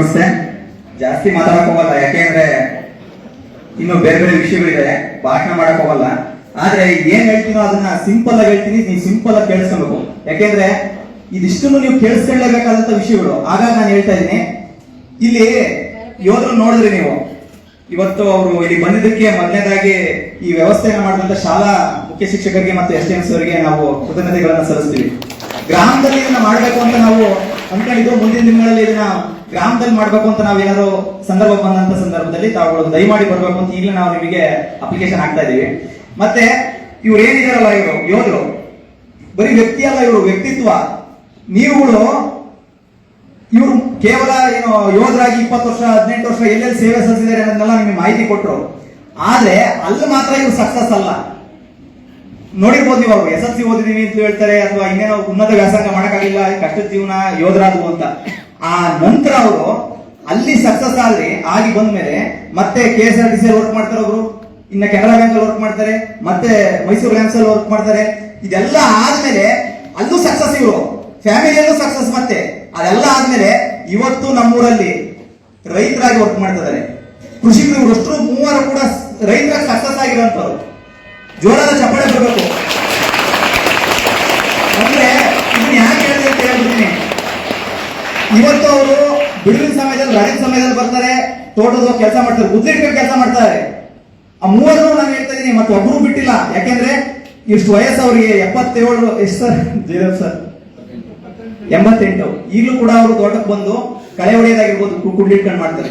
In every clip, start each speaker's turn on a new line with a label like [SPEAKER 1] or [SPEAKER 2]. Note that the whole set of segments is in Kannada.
[SPEAKER 1] ನಮಸ್ತೆ ಜಾಸ್ತಿ ಮಾತಾಡಕ್ ಹೋಗಲ್ಲ, ಯಾಕೆಂದ್ರೆ ಇನ್ನು ಬೇರೆ ಬೇರೆ ವಿಷಯಗಳಿದೆ, ಭಾಷಣ ಮಾಡಕ್ ಹೋಗಲ್ಲ. ಆದ್ರೆ ಏನ್ ಹೇಳ್ತೀನೋ ಅದನ್ನ ಸಿಂಪಲ್ ಆಗಿ ಹೇಳ್ತೀನಿ, ನೀವು ಸಿಂಪಲ್ ಆಗಿ ಕೇಳಿಸ್ಕೊಬೇಕು. ಯಾಕೆಂದ್ರೆ ಇದಿಷ್ಟನ್ನು ನೀವು ಕೇಳಿಸ್ಕೊಳ್ಳಬೇಕಾದಂತ ವಿಷಯಗಳು. ಆಗ ನಾನು ಹೇಳ್ತಾ ಇದ್ದೀನಿ. ಇಲ್ಲಿ ಯೋಧರು ನೋಡಿದ್ರಿ ನೀವು. ಇವತ್ತು ಅವರು ಇಲ್ಲಿ ಬಂದಿದ್ದಕ್ಕೆ ಮೊದಲನೇದಾಗಿ ಈ ವ್ಯವಸ್ಥೆಯನ್ನು ಮಾಡಿದಂತ ಶಾಲಾ ಮುಖ್ಯ ಶಿಕ್ಷಕರಿಗೆ ಮತ್ತೆ ಎಸ್ ಡಿ ಅವರಿಗೆ ನಾವು ಕೃತಜ್ಞತೆಗಳನ್ನ ಸಲ್ಲಿಸ್ತೀವಿ. ಗ್ರಾಮದಲ್ಲಿ ಇದನ್ನ ಮಾಡಬೇಕು ಅಂತ ನಾವು ಅನ್ಕೊಂಡಿದ್ದು ಮುಂದಿನ ದಿನಗಳಲ್ಲಿ ಇದನ್ನ ಗ್ರಾಮದಲ್ಲಿ ಮಾಡಬೇಕು ಅಂತ ನಾವೇನಾದ್ರು ಸಂದರ್ಭ ಬಂದಂತ ಸಂದರ್ಭದಲ್ಲಿ ತಾವುಗಳು ದಯಮಾಡಿ ಬರಬೇಕು ಅಂತ ಈಗಲೇ ನಾವು ನಿಮಗೆ ಅಪ್ಲಿಕೇಶನ್ ಹಾಕ್ತಾ ಇದೀವಿ. ಮತ್ತೆ ಇವ್ರು ಏನಿದಾರಲ್ಲ ಇವರು, ಯೋಧರು. ಬರೀ ವ್ಯಕ್ತಿ ಅಲ್ಲ ಇವರು, ವ್ಯಕ್ತಿತ್ವ. ನೀವುಗಳು ಇವರು ಕೇವಲ ಏನು ಯೋಧರಾಗಿ ಇಪ್ಪತ್ತು ವರ್ಷ, ಹದಿನೆಂಟು ವರ್ಷ ಎಲ್ಲೆಲ್ಲಿ ಸೇವೆ ಸಲ್ಲಿಸಿದ್ದಾರೆ ಅನ್ನೋದನ್ನೆಲ್ಲ ನಿಮಗೆ ಮಾಹಿತಿ ಕೊಟ್ಟರು ಆದ್ರೆ ಅಲ್ಲಿ ಮಾತ್ರ ಇವರು ಸಕ್ಸಸ್ ಅಲ್ಲ. ನೋಡಿರ್ಬೋದು ನೀವು ಎಸ್ ಎಲ್ ಸಿ ಓದಿದೀವಿ ಅಂತ ಹೇಳ್ತಾರೆ ಅಥವಾ ಇನ್ನೇನೋ ಉನ್ನತ ವ್ಯಾಸಂಗ ಮಾಡಕ್ಕಾಗಿಲ್ಲ, ಕಷ್ಟ ಜೀವನ, ಯೋಧರಾದ್ರು ಅಂತ. ಆ ನಂತರ ಅವರು ಅಲ್ಲಿ ಸಕ್ಸಸ್ ಆದ್ರೆ ಆಗಿ ಬಂದ್ಮೇಲೆ ಮತ್ತೆ K S R T C work ಮಾಡ್ತಾರೆ ಅವರು. ಇನ್ನ ಕೆನರಾ ಬ್ಯಾಂಕ್ ಅಲ್ಲಿ ವರ್ಕ್ ಮಾಡ್ತಾರೆ, ಮತ್ತೆ ಮೈಸೂರು ಬ್ಯಾಂಕ್ಸ್ ಅಲ್ಲಿ ವರ್ಕ್ ಮಾಡ್ತಾರೆ. ಇದೆಲ್ಲ ಆದ್ಮೇಲೆ ಅಲ್ಲೂ ಸಕ್ಸಸ್ ಇವರು. ಫ್ಯಾಮಿಲಿಯಲ್ಲೂ ಸಕ್ಸಸ್ ಮತ್ತೆ. ಅದೆಲ್ಲ ಆದ್ಮೇಲೆ ಇವತ್ತು ನಮ್ಮೂರಲ್ಲಿ ರೈತರಾಗಿ ವರ್ಕ್ ಮಾಡ್ತಿದ್ದಾರೆ. ಕೃಷಿಕರು ಇವರಷ್ಟು ಮೂವರು ಕೂಡ ರೈತರಾಗಿ ಸಕ್ಸಸ್ ಆಗಿರುವಂತವ್ರು ಜೋರಾದ ಚಪ್ಪಾಳೆ ಬರಬೇಕು. ಅಂದ್ರೆ ಇದನ್ನ ಯಾಕೆ ಹೇಳಿದೆ ಅಂತ ಇವತ್ತು ಅವರು ಬಿಡುವಿನ ಸಮಯದಲ್ಲಿ ರೈತ ಸಮಯದಲ್ಲಿ ಬರ್ತಾರೆ ತೋಟದ ಕೆಲಸ ಮಾಡ್ತಾರೆ ಉದ್ರಿಕ ಕೆಲಸ ಮಾಡ್ತಾರೆ. ಆ ಮೂವರು ನಾನು ಹೇಳ್ತಾ ಇದ್ದೀನಿ ಮತ್ತೆ ಒಬ್ರು ಬಿಟ್ಟಿಲ್ಲ. ಯಾಕೆಂದ್ರೆ ಇಷ್ಟು ವಯಸ್ಸು ಅವರಿಗೆ ಎಪ್ಪತ್ತೇಳು, ಎಷ್ಟು ಸರ್? ಜಯದೇವ್ ಸರ್. ಎಂಬತ್ತೆಂಟು. ಈಗಲೂ ಕೂಡ ಅವರು ತೋಟಕ್ಕೆ ಬಂದು ಕಳೆ ಹೊಡೆಯೋದಾಗಿರ್ಬೋದು ಕುಡ್ಲಿಟ್ಕೊಂಡು ಮಾಡ್ತಾರೆ.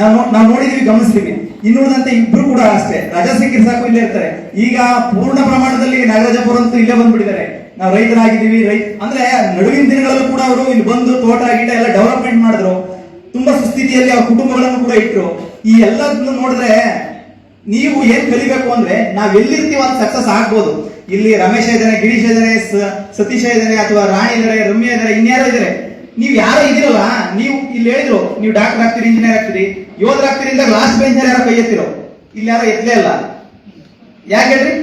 [SPEAKER 1] ನಾವು ನಾವು ನೋಡಿದೀವಿ ಗಮನಿಸ್ತೀವಿ ಇನ್ನುಳಿದಂತೆ ಇಬ್ರು ಕೂಡ ಅಷ್ಟೇ. ರಜಾ ಸಿಕ್ಕಿದ್ರೆ ಸಾಕು ಇಲ್ಲೇ ಇರ್ತಾರೆ. ಈಗ ಪೂರ್ಣ ಪ್ರಮಾಣದಲ್ಲಿ ನಾಗರಾಜಪುರ ಅಂತೂ ಇಲ್ಲೇ ಬಂದ್ಬಿಟ್ಟಿದ್ದಾರೆ. ನಾವು ರೈತರಾಗಿದ್ದೀವಿ, ರೈತ ಅಂದ್ರೆ ನಡುವಿನ ದಿನಗಳಲ್ಲೂ ಕೂಡ ಅವರು ಇಲ್ಲಿ ಬಂದು ತೋಟ ಗೀಟ ಎಲ್ಲ ಡೆವಲಪ್ಮೆಂಟ್ ಮಾಡಿದ್ರು. ತುಂಬಾ ಸುಸ್ಥಿತಿಯಲ್ಲಿ ಅವ್ರ ಕುಟುಂಬಗಳನ್ನು ಕೂಡ ಇಟ್ರು. ಈ ಎಲ್ಲದನ್ನು ನೋಡಿದ್ರೆ ನೀವು ಏನ್ ಕಲಿಬೇಕು ಅಂದ್ರೆ ನಾವ್ ಎಲ್ಲಿರ್ತೀವಿ ಅಂತ ಸಕ್ಸಸ್ ಆಗ್ಬೋದು. ಇಲ್ಲಿ ರಮೇಶ ಇದಾರೆ, ಗಿರೀಶ್ ಇದಾರೆ ಸತೀಶ ಇದಾರೆ, ಅಥವಾ ರಾಣಿ ಇದಾರೆ, ರಮ್ಯ ಇದಾರೆ, ಇನ್ಯಾರೋ ಇದಾರೆ. ನೀವು ಯಾರೋ ಇದಿರಲ್ಲ ನೀವು ಇಲ್ಲಿ ಹೇಳಿದ್ರು, ನೀವು ಡಾಕ್ಟರ್ ಆಗ್ತೀರಿ ಇಂಜಿನಿಯರ್ ಆಗ್ತೀರಿ, ಯೋಧರ ಆಗ್ತೀರಿ ಅಂತ ಲಾಸ್ಟ್ ಬೆಂಚ್ ಯಾರೋ ಕೈ ಎತ್ತಿರೋ, ಇಲ್ಲಿ ಯಾರೋ ಎತ್ತಲೇ ಇಲ್ಲ. ಯಾಕೆ ಹೇಳ್ರಿ?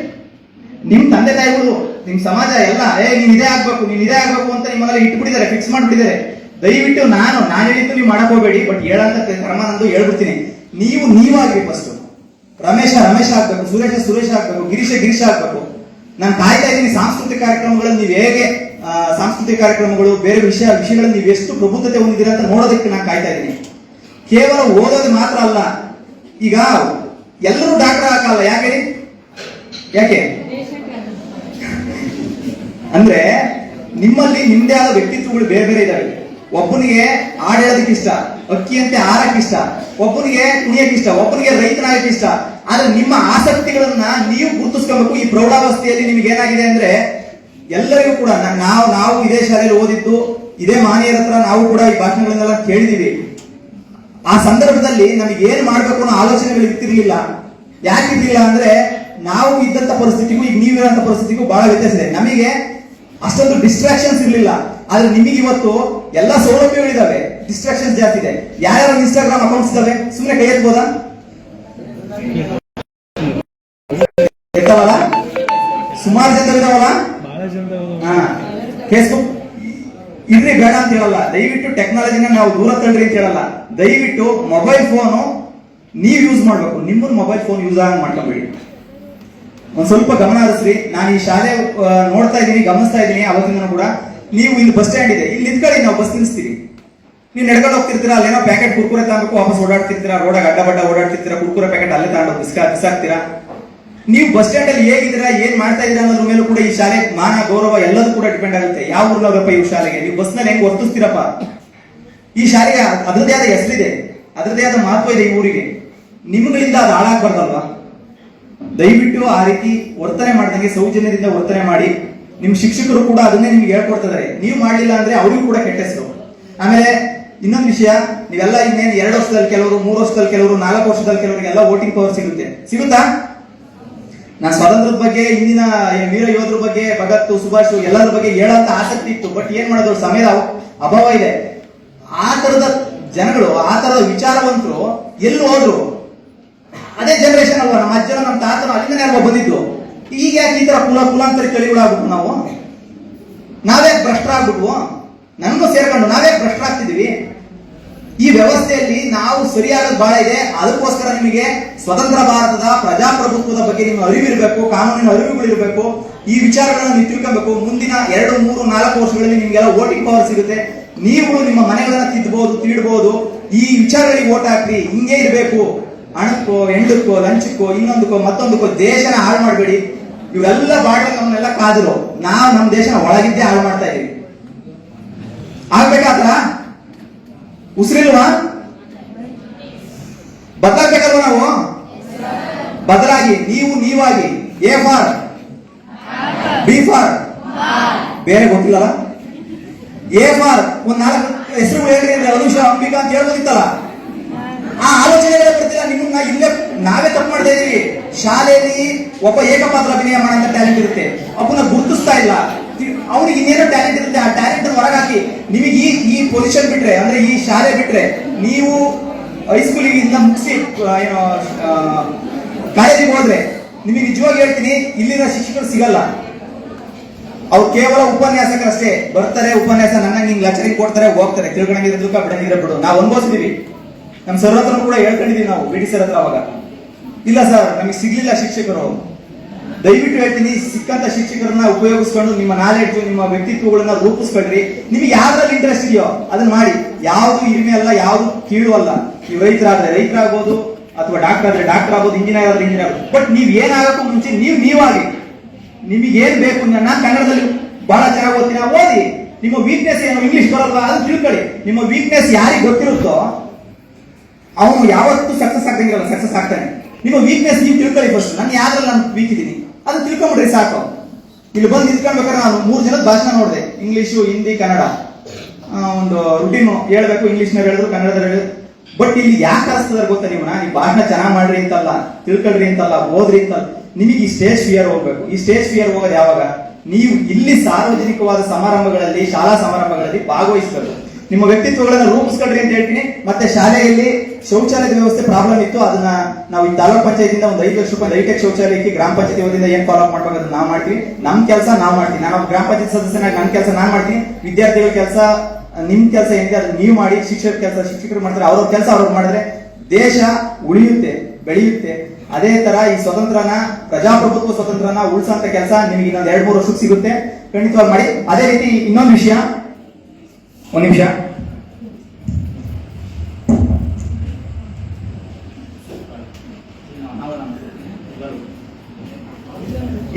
[SPEAKER 1] ನಿಮ್ ತಂದೆ ತಾಯಿಗಳು ನಿಮ್ ಸಮಾಜ ಎಲ್ಲ, ಏ, ನೀನ್ ಇದೇ ಆಗ್ಬೇಕು, ನೀನ್ ಇದೇ ಆಗ್ಬೇಕು ಅಂತ ನಿಮ್ಮಲ್ಲಿ ಇಟ್ಬಿಟ್ಟಿದ್ದಾರೆ ಫಿಕ್ಸ್ ಮಾಡ್ಬಿಟ್ಟಿದ್ದಾರೆ. ದಯವಿಟ್ಟು ನಾನು ನಾನು ಹೇಳಿದ್ದು ನೀವು ಮಾಡಕ್ ಹೋಗ್ಬೇಡಿ ಬಟ್ ಹೇಳಂತ ಕ್ರಮ ನಂದು ಹೇಳ್ಬಿಡ್ತೀನಿ. ನೀವು ನೀವಾಗ್ರಿ ಫಸ್ಟ್ ರಮೇಶ ರಮೇಶ ಆಗ್ಬೇಕು, ಸುರೇಶ ಸುರೇಶ ಆಗ್ಬೇಕು, ಗಿರೀಶ ಗಿರೀಶ ಆಗ್ಬೇಕು. ನಾನು ಕಾಯ್ತಾ ಇದ್ದೀನಿ ಸಾಂಸ್ಕೃತಿಕ ಕಾರ್ಯಕ್ರಮಗಳನ್ನು ನೀವು ಹೇಗೆ ಸಾಂಸ್ಕೃತಿಕ ಕಾರ್ಯಕ್ರಮಗಳು, ಬೇರೆ ವಿಷಯ, ವಿಷಯಗಳಲ್ಲಿ ನೀವು ಎಷ್ಟು ಪ್ರಬುದ್ಧತೆ ಹೊಂದಿದ್ದೀರಾ ಅಂತ ನೋಡೋದಕ್ಕೆ ನಾನು ಕಾಯ್ತಾ ಇದ್ದೀನಿ. ಕೇವಲ ಓದೋದು ಮಾತ್ರ ಅಲ್ಲ, ಈಗ ಎಲ್ಲರೂ ಡಾಕ್ಟರ್ ಹಾಕಲ್ಲ ಯಾಕೆ? ಯಾಕೆ? ಅಂದ್ರೆ ನಿಮ್ಮಲ್ಲಿ ನಿಮ್ದೇ ಆದ ವ್ಯಕ್ತಿತ್ವಗಳು ಬೇರೆ ಬೇರೆ ಇದ್ದಾವೆ ಒಬ್ಬನಿಗೆ ಹಾಡ್ ಹೇಳೋದಕ್ಕೆ ಇಷ್ಟ, ಅಕ್ಕಿಯಂತೆ ಆರಕ್ಕೆ ಇಷ್ಟ, ಒಬ್ಬನಿಗೆ ಕುಣಿಯಕ್ಕೆ ಇಷ್ಟ, ಒಬ್ಬನಿಗೆ ರೈತನಾಗಕ್ಕೆ ಇಷ್ಟ. ಆದ್ರೆ ನಿಮ್ಮ ಆಸಕ್ತಿಗಳನ್ನ ನೀವು ಗುರುತಿಸ್ಕೋಬೇಕು ಈ ಪ್ರೌಢಾವಸ್ಥೆಯಲ್ಲಿ ನಿಮ್ಗೆ ಏನಾಗಿದೆ ಅಂದ್ರೆ ಎಲ್ಲರಿಗೂ ಕೂಡ ನಾವು ನಾವು ಇದೇ ಶಾಲೆಯಲ್ಲಿ ಓದಿದ್ದು, ಇದೇ ಮಾನ್ಯರ ಹತ್ರ ನಾವು ಕೂಡ ಈ ಭಾಷಣಗಳನ್ನೆಲ್ಲ ಕೇಳಿದೀವಿ. ಆ ಸಂದರ್ಭದಲ್ಲಿ ನಮಗೆ ಏನ್ ಮಾಡ್ಬೇಕು ಅನ್ನೋ ಆಲೋಚನೆಗಳು ಇರ್ತಿರ್ಲಿಲ್ಲ. ಯಾಕೆ ಇರ್ಲಿಲ್ಲ ಅಂದ್ರೆ ನಾವು ಇದ್ದಂತ ಪರಿಸ್ಥಿತಿಗೂ, ಈಗ ನೀವಿರೋಂಥ ಪರಿಸ್ಥಿತಿಗೂ ಬಹಳ ವ್ಯತ್ಯಾಸ ಇದೆ. ನಮಗೆ ಅಷ್ಟೊಂದು ಡಿಸ್ಟ್ರಾಕ್ಷನ್ಸ್ ಇರಲಿಲ್ಲ. ಆದ್ರೆ ನಿಮಗೆ ಇವತ್ತು ಎಲ್ಲ ಸೌಲಭ್ಯಗಳಿದಾವೆ ಡಿಸ್ಟ್ರಾಕ್ಷನ್ಸ್ ಜಾಸ್ತಿ ಇದೆ. ಯಾರ್ಯಾರ ಇನ್ಸ್ಟಾಗ್ರಾಮ್ ಅಕೌಂಟ್ಸ್ ಇದಾವೆ? ಸುಮ್ಮನೆ ಕೈ ಎತ್ಬೋದಾ? ಫೇಸ್ಬುಕ್ ಇರ್ರಿ ಬೇಡ ಅಂತ ಹೇಳಲ್ಲ. ದಯವಿಟ್ಟು ಟೆಕ್ನಾಲಜಿನ ನಾವು ದೂರ ತಳ್ಳಿ ಅಂತ ಹೇಳಲ್ಲ. ದಯವಿಟ್ಟು ಮೊಬೈಲ್ ಫೋನು ನೀವು ಯೂಸ್ ಮಾಡಬೇಕು. ನಿಮ್ಮ ಮೊಬೈಲ್ ಫೋನ್ ಯೂಸ್ ಆಗಿ ಮಾಡ್ಕೊಂಬೇಡಿ. ಒಂದು ಸ್ವಲ್ಪ ಗಮನ ಹರಿಸ್ರಿ. ನಾನು ಈ ಶಾಲೆ ನೋಡ್ತಾ ಇದ್ದೀನಿ, ಗಮನಿಸ್ತಾ ಇದ್ದೀನಿ ಅವತ್ತಿನ ಕೂಡ. ನೀವು ಇಲ್ಲಿ ಬಸ್ ಸ್ಟ್ಯಾಂಡ್ ಇದೆ. ಇಲ್ಲಿ ನಿಂತ್ಕೊಳ್ಳಿ, ನಾವು ಬಸ್ ನಿಲ್ಲಿಸ್ತೀವಿ ನೀವು ನಡ್ಕೊಂಡು ಹೋಗ್ತಿರ್ತೀರಾ, ಅಲ್ಲೇನೋ ಪ್ಯಾಕೆಟ್ ಕುರ್ಕುರೆ ತಗೊಂಡು ವಾಪಸ್ ಓಡಾಡ್ತಿರ್ತೀರಾ, ರೋಡಾಗ ಅಡ್ಡ ಬಡ್ಡ ಓಡಾಡ್ತಿರ್ತೀರಾ, ಕುರ್ಕುರೆ ಪ್ಯಾಕೆಟ್ ಅಲ್ಲೇ ತಗೊಂಡು ಬಿಸ್ಕಾ ಬಿಸಾಕ್ತೀರಾ? ನೀವು ಬಸ್ ಸ್ಟ್ಯಾಂಡ್ ಅಲ್ಲಿ ಹೇಗಿದ್ದೀರಾ, ಏನ್ ಮಾಡ್ತಾ ಇದ್ದೀರಾ ಅನ್ನೋದ್ರ ಮೇಲೂ ಕೂಡ ಈ ಶಾಲೆ ಮಾನ, ಗೌರವ ಎಲ್ಲದೂ ಕೂಡ ಡಿಪೆಂಡ್ ಆಗುತ್ತೆ. ಯಾವ ಊರ್ನವ್ರಪ್ಪ ಈ ಶಾಲೆಗೆ? ನೀವು ಬಸ್ನಲ್ಲಿ ಹೆಂಗ್ ವರ್ತಿಸ್ತೀರಪ್ಪ? ಈ ಶಾಲೆಯ ಅದರದೇ ಆದ ಹೆಸರಿದೆ. ಅದರದೇ ಆದ ಮಹತ್ವ ಇದೆ ಈ ಊರಿಗೆ. ನಿಮ್ಗಳಿಂದ ಅದು ಹಾಳಾಗ್ಬಾರ್ದಲ್ವಾ? ದಯವಿಟ್ಟು ಆ ರೀತಿ ವರ್ತನೆ ಮಾಡ್ದಂಗೆ, ಸೌಜನ್ಯದಿಂದ ವರ್ತನೆ ಮಾಡಿ. ನಿಮ್ ಶಿಕ್ಷಕರು ಕೂಡ ಅದನ್ನೇ ನಿಮ್ಗೆ ಹೇಳ್ಕೊಡ್ತಿದ್ದಾರೆ ನೀವು ಮಾಡಲಿಲ್ಲ ಅಂದ್ರೆ ಅವ್ರಿಗೂ ಕೂಡ ಕೆಟ್ಟ ಹೆಸರು. ಆಮೇಲೆ ಇನ್ನೊಂದು ವಿಷಯ, ನೀವೆಲ್ಲ ಇನ್ನೇನು ಎರಡು ವರ್ಷದಲ್ಲಿ ಕೆಲವರು, ಮೂರು ವರ್ಷದಲ್ಲಿ ಕೆಲವರು, ನಾಲ್ಕು ವರ್ಷದಲ್ಲಿ ಕೆಲವರಿಗೆಲ್ಲ ವೋಟಿಂಗ್ ಪವರ್ ಸಿಗುತ್ತೆ. ಸಿಗುತ್ತಾ? ನಾನು ಸ್ವಾತಂತ್ರ್ಯದ ಬಗ್ಗೆ, ಹಿಂದಿನ ವೀರ ಯೋಧರ ಬಗ್ಗೆ, ಭಗತ್, ಸುಭಾಷ್ ಎಲ್ಲರ ಬಗ್ಗೆ ಹೇಳಂತ ಆಸಕ್ತಿ ಇತ್ತು. ಬಟ್ ಏನ್ ಮಾಡೋದು, ಸಮಯದ ಅಭಾವ ಇದೆ. ಆ ತರದ ಜನಗಳು, ಆ ತರದ ವಿಚಾರವಂತರು ಎಲ್ಲಿ ಹೋದ್ರು. ಅದೇ ಜನರೇಷನ್ ಅಲ್ವಾ, ನಮ್ಮ ಅಜ್ಜನ ನಮ್ಮ ತಾತನ ಅಲ್ಲಿಂದನೇ ಅಲ್ವಾ ಬಂದಿದ್ದು. ಈಗ ಯಾಕೆ ಈ ತರ ಕುಲ ಕುಲಾಂತರಿ ತಳಿಗಳಾಗ್ಬಿಟ್ಟು ನಾವು? ನಾವೇ ಭ್ರಷ್ಟರಾಗ್ಬಿಟ್ವು? ನನಗೂ ಸೇರ್ಕೊಂಡು ನಾವೇ ಭ್ರಷ್ಟರಾಗ್ತಿದೀವಿ ಈ ವ್ಯವಸ್ಥೆಯಲ್ಲಿ ನಾವು ಸರಿಯಾದ ಬಹಳ ಇದೆ. ಅದಕ್ಕೋಸ್ಕರ ನಿಮಗೆ ಸ್ವತಂತ್ರ ಭಾರತದ ಪ್ರಜಾಪ್ರಭುತ್ವದ ಬಗ್ಗೆ ನಿಮ್ಮ ಅರಿವಿರಬೇಕು, ಕಾನೂನಿನ ಅರಿವುಗಳಿರಬೇಕು, ಈ ವಿಚಾರಗಳನ್ನು ನೀವು ಮುಂದಿನ ಎರಡು, ಮೂರು, ನಾಲ್ಕು ವರ್ಷಗಳಲ್ಲಿ ನಿಮಗೆಲ್ಲ ವೋಟಿಂಗ್ ಪವರ್ ಸಿಗುತ್ತೆ. ನೀವು ನಿಮ್ಮ ಮನೆಗಳನ್ನ ತಿದ್ದಬಹುದು ತೀಡಬಹುದು ಈ ವಿಚಾರಗಳಿಗೆ ಓಟ್ ಹಾಕ್ರಿ. ಹಿಂಗೆ ಇರಬೇಕು. ಹಣಕ್ಕೋ ಹೆಂಡಕ್ಕೋ ಲಂಚಕ್ಕೋ, ಇನ್ನೊಂದಕ್ಕೋ, ಮತ್ತೊಂದಕ್ಕೋ ದೇಶನ ಹಾಳು ಮಾಡಬೇಡಿ. ಇವರೆಲ್ಲ ಬಾಡ್ಲಿ ನಮ್ಮನ್ನೆಲ್ಲ ಕಾದರು, ನಾವು ನಮ್ಮ ದೇಶನ ಒಳಗಿದ್ದೇ ಹಾಳು ಮಾಡ್ತಾ ಇದೀವಿ. ಉಸಿರಿಲ್ವಾ ಬದಲಾಗ್ಬೇಕಲ್ವ ನಾವು? ಬದಲಾಗಿ, ನೀವು ನೀವಾಗಿ, ಎ ಫಾರ್, ಬಿ ಫಾರ್. ಬೇರೆ ಗೊತ್ತಿಲ್ಲಲ್ಲ? ಎ ಫಾರ್, ಒಂದ್ ನಾಲ್ಕು ಹೆಸರು ಹೇಳ್ರಿ ಅಂದ್ರೆ ಅನುಷ ಅಂಬಿಕಾ ಅಂತ ಹೇಳ್ಬೋದಿತ್ತಲ್ಲ? ಆ ಆಲೋಚನೆ ಬರ್ತಿಲ್ಲ ನಿಮ್ಮನ್ನ ಇಲ್ಲೇ ನಾವೇ ತಪ್ಪು ಮಾಡ್ತಾ ಇದೀವಿ ಶಾಲೆಯಲ್ಲಿ ಒಬ್ಬ ಏಕಪಾತ್ರ ಅಭಿನಯ ಮಾಡೋ ಟ್ಯಾಲೆಂಟ್ ಇರುತ್ತೆ. ಅವನ್ನ ಗುರುತಿಸ್ತಾ ಇಲ್ಲ. ಅವ್ರಿಗೆ ಇನ್ನೇನೋ ಟ್ಯಾಲೆಂಟ್ ಇರುತ್ತೆ, ಆ ಟ್ಯಾಲೆಂಟ್ ಹೊರಗಾಕಿ ನಿಮಗೆ ಈ ಈ ಪೊಸಿಷನ್ ಬಿಟ್ರೆ, ಅಂದ್ರೆ ಈ ಶಾಲೆ ಬಿಟ್ರೆ ನೀವು ಹೈಸ್ಕೂಲಿಂದ ಮುಗಿಸಿ ಏನೋ ಕಾಲೇಜಿಗೆ ಹೋದ್ರೆ ನಿಮಗೆ ನಿಜವಾಗಿ ಹೇಳ್ತೀನಿ, ಇಲ್ಲಿನ ಶಿಕ್ಷಕರು ಸಿಗಲ್ಲ. ಅವ್ರು ಕೇವಲ ಉಪನ್ಯಾಸಕರಷ್ಟೇ ಬರ್ತಾರೆ, ಉಪನ್ಯಾಸ ನನ್ನ ಹಿಂಗ್ ಲೆಕ್ಚರಿಂಗ್ ಕೊಡ್ತಾರೆ, ಹೋಗ್ತಾರೆ. ತಿಳ್ಕೊಂಡಂಗಿದ್ರೆ ದುಃಖ ಬಿಡಂಗಿದ್ರೆ ಬಿಡು. ನಾವು ಅನುಭವಿಸಿದೀವಿ ನಮ್ಮ ಸರ್ ಹತ್ರ ಕೂಡ ಹೇಳ್ಕೊಂಡಿದೀವಿ ನಾವು ಬಿ ಸರ್ ಹತ್ರ ಅವಾಗ. ಇಲ್ಲ ಸರ್, ನಮಗೆ ಸಿಗ್ಲಿಲ್ಲ ಶಿಕ್ಷಕರು. ದಯವಿಟ್ಟು ಹೇಳ್ತೀನಿ, ಸಿಕ್ಕಂತ ಶಿಕ್ಷಕರನ್ನ ಉಪಯೋಗಿಸ್ಕೊಂಡು ನಿಮ್ಮ ನಾಲೆಡ್ಜ್ ನಿಮ್ಮ ವ್ಯಕ್ತಿತ್ವಗಳನ್ನ ರೂಪಿಸ್ಕೊಳ್ರಿ ನಿಮಗೆ ಯಾವ್ದ್ರಲ್ಲಿ ಇಂಟ್ರೆಸ್ಟ್ ಇದೆಯೋ ಅದನ್ನ ಮಾಡಿ. ಯಾವ್ದು ಇರಿಮೆ ಅಲ್ಲ, ಯಾವ್ದು ಕೀಳು ಅಲ್ಲ. ನೀವು ರೈತರಾದ್ರೆ ರೈತರಾಗ್ಬೋದು ಅಥವಾ ಡಾಕ್ಟರ್ ಆದ್ರೆ ಡಾಕ್ಟರ್ ಆಗ್ಬೋದು ಇಂಜಿನಿಯರ್ ಆದ್ರೆ ಇಂಜಿನಿಯರ್ ಬಟ್ ನೀವ್ ಏನಾಗಕ್ಕೂ ಮುಂಚೆ ನೀವು ನೀವಾಗಿ ನಿಮಗೆ ಏನ್ ಬೇಕು ನಾನು ಕನ್ನಡದಲ್ಲಿ ಬಹಳ ಚೆನ್ನಾಗಿ ಓದ್ತೀನಿ. ಓದಿ. ನಿಮ್ಮ ವೀಕ್ನೆಸ್ ಏನು? ಇಂಗ್ಲಿಷ್ ಬರಲ್ಲ ಅದು ತಿಳ್ಕೊಳ್ಳಿ. ನಿಮ್ಮ ವೀಕ್ನೆಸ್ ಯಾರಿಗೆ ಗೊತ್ತಿರುತ್ತೋ, ಅವನು ಯಾವತ್ತೂ ಸಕ್ಸಸ್ ಆಗ್ತಂಗಿಲ್ಲ ಸಕ್ಸಸ್ ಆಗ್ತಾನೆ. ನಿಮ್ಮ ವೀಕ್ನೆಸ್ ನೀವು ತಿಳ್ಕೊಳ್ಳಿ ಫಸ್ಟ್ ನಾನು ಯಾವ್ದ್ರಲ್ಲಿ ನಾನು ವೀಕ್ ಇದೀನಿ? ಅದು ತಿಳ್ಕೊಂಬಿಡ್ರಿ ಸಾಕು. ಇಲ್ಲಿ ಬಂದು ನಿಂತ್ಕೊಳ್ಬೇಕಾದ್ರೆ ನಾನು ಮೂರು ಜನದ ಭಾಷಣ ನೋಡಿದೆ. ಇಂಗ್ಲೀಷು, ಹಿಂದಿ, ಕನ್ನಡ. ಒಂದು ರುಟೀನು ಹೇಳ್ಬೇಕು ಇಂಗ್ಲೀಷ್ನಾಗ ಹೇಳಿದ್ರು, ಕನ್ನಡದಲ್ಲಿ ಹೇಳಿದ್ರು. ಬಟ್ ಇಲ್ಲಿ ಯಾಕೆ ಕಲಿಸ್ತದ ಗೊತ್ತಾ ನೀವು? ಈ ಭಾಷಣ ಚೆನ್ನಾಗಿ ಮಾಡ್ರಿ ಅಂತಲ್ಲ, ತಿಳ್ಕೊಳ್ರಿ ಅಂತಲ್ಲ, ಓದ್ರಿ ಅಂತಲ್ಲ. ನಿಮಗೆ ಈ ಸ್ಟೇಜ್ ಫಿಯರ್ ಹೋಗ್ಬೇಕು. ಈ ಸ್ಟೇಜ್ ಫಿಯರ್ ಹೋಗೋದು ಯಾವಾಗ? ನೀವು ಇಲ್ಲಿ ಸಾರ್ವಜನಿಕವಾದ ಸಮಾರಂಭಗಳಲ್ಲಿ, ಶಾಲಾ ಸಮಾರಂಭಗಳಲ್ಲಿ ಭಾಗವಹಿಸಬೇಕು. ನಿಮ್ಮ ವ್ಯಕ್ತಿತ್ವಗಳನ್ನ ರೂಪಿಸ್ಕೊಳ್ರಿ ಅಂತ ಹೇಳ್ತೀನಿ. ಮತ್ತೆ ಶಾಲೆಯಲ್ಲಿ ಶೌಚಾಲಯದ ವ್ಯವಸ್ಥೆ ಪ್ರಾಬ್ಲಮ್ ಇತ್ತು. ಅದನ್ನ ನಾವು ಈ ತಾಲೂಕ್ ಪಂಚಾಯತಿಂದ ಒಂದು ಐದು ಲಕ್ಷ ರೂಪಾಯಿ ಹೈಟೆಕ್ ಶೌಚಾಲಯಕ್ಕೆ ಗ್ರಾಮ ಪಂಚಾಯತಿ ವತಿಯಿಂದ ಏನ್ ಫಾಲೋ ಮಾಡ್ಬೇಕು ಅದನ್ನ ನಾವು ಮಾಡ್ತೀವಿ. ನಮ್ ಕೆಲಸ ನಾವು ಮಾಡ್ತೀವಿ. ನಾನು ಗ್ರಾಮ ಪಂಚಾಯತ್ ಸದಸ್ಯನಾಗಿ ನನ್ನ ಕೆಲಸ ನಾನು ಮಾಡ್ತೀನಿ. ವಿದ್ಯಾರ್ಥಿಗಳ ಕೆಲಸ, ನಿಮ್ ಕೆಲಸ ಏನಿದೆ ಅದನ್ನ ನೀವು ಮಾಡಿ. ಶಿಕ್ಷಕರ ಕೆಲಸ ಶಿಕ್ಷಕರು ಮಾಡ್ತಾರೆ. ಅವ್ರ ಕೆಲಸ ಅವ್ರಿಗೆ ಮಾಡಿದ್ರೆ ದೇಶ ಉಳಿಯುತ್ತೆ, ಬೆಳೆಯುತ್ತೆ. ಅದೇ ತರ ಈ ಸ್ವತಂತ್ರನ, ಪ್ರಜಾಪ್ರಭುತ್ವ ಸ್ವತಂತ್ರನ ಉಳಿಸುವಂತ ಕೆಲಸ ನಿಮಗೆ ಇನ್ನೊಂದು ಎರಡು ಮೂರು ವರ್ಷಕ್ಕೆ ಸಿಗುತ್ತೆ. ಖಂಡಿತವಾಗಿ ಮಾಡಿ. ಅದೇ ರೀತಿ ಇನ್ನೊಂದು ವಿಷಯ ಒಂದ್ ನಿಮಿಷ.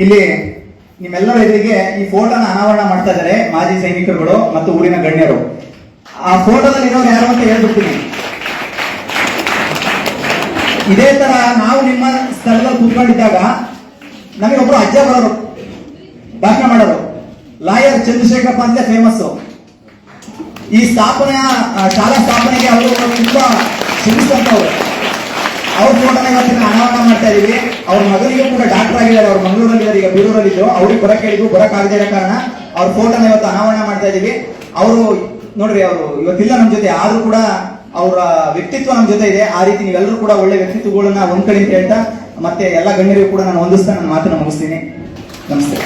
[SPEAKER 1] ಇಲ್ಲಿ ನಿಮ್ಮೆಲ್ಲರ ಎದುರಿಗೆ ಈ ಫೋಟೋನ ಅನಾವರಣ ಮಾಡ್ತಾ ಇದ್ದಾರೆ ಮಾಜಿ ಸೈನಿಕರುಗಳು ಮತ್ತು ಊರಿನ ಗಣ್ಯರು. ಆ ಫೋಟೋದಲ್ಲಿ ಇರೋರು ಯಾರು ಅಂತ ಹೇಳ್ಬಿಡ್ತೀನಿ. ಇದೇ ತರ ನಾವು ನಿಮ್ಮ ಸ್ಥಳದಲ್ಲಿ ಕೂತ್ಕೊಂಡಿದ್ದಾಗ ನಮಗೆ ಒಬ್ರು ಅಜ್ಜ ಬರೋರು, ಭಾಷಣ ಮಾಡೋರು. ಲಾಯರ್ ಚಂದ್ರಶೇಖರಪ್ಪ ಅಂತ ಫೇಮಸ್ ಈ ಸ್ಥಾಪನೆಯ ಶಾಲಾ ಸ್ಥಾಪನೆಗೆ ಅವರು ತುಂಬಾ ಶ್ರಮಿಸಿದಂತವ್ರು ಅವ್ರ ಫೋಟೋನ ಇವತ್ತಿನ ಅನಾವರಣ ಮಾಡ್ತಾ ಇದೀವಿ. ಅವ್ರ ಮಗನಿಗೂ ಕೂಡ ಡಾಕ್ಟರ್ ಆಗಿದ್ದಾರೆ. ಅವ್ರ ಮಂಗಳೂರಲ್ಲಿದ್ದಾರೆ ಈಗ ಬೀರೂರಲ್ಲಿದ್ದರು ಅವ್ರಿಗೆ ಬರಕ್ಕೆ ಹೇಳಿದ್ರು ಬರಕ್ ಇರೋ ಕಾರಣ ಅವ್ರ ಫೋಟೋನ ಇವತ್ತು ಅನಾವರಣ ಮಾಡ್ತಾ ಇದೀವಿ. ಅವರು, ನೋಡ್ರಿ, ಅವರು ಇವತ್ತಿಲ್ಲ ನಮ್ಮ ಜೊತೆ. ಆದ್ರೂ ಕೂಡ ಅವರ ವ್ಯಕ್ತಿತ್ವ ನಮ್ಮ ಜೊತೆ ಇದೆ. ಆ ರೀತಿ ನೀವೆಲ್ಲರೂ ಕೂಡ ಒಳ್ಳೆ ವ್ಯಕ್ತಿತ್ವಗಳನ್ನ ಹೊಂದ್ಕೊಳ್ಳಿ ಅಂತ ಹೇಳ್ತಾ, ಮತ್ತೆ ಎಲ್ಲ ಗಣ್ಯರಿಗೂ ಕೂಡ ನಾನು ಹೊಂದಿಸ್ತಾ ನನ್ನ ಮಾತನ್ನ ಮುಗಿಸ್ತೀನಿ. ನಮಸ್ತೆ.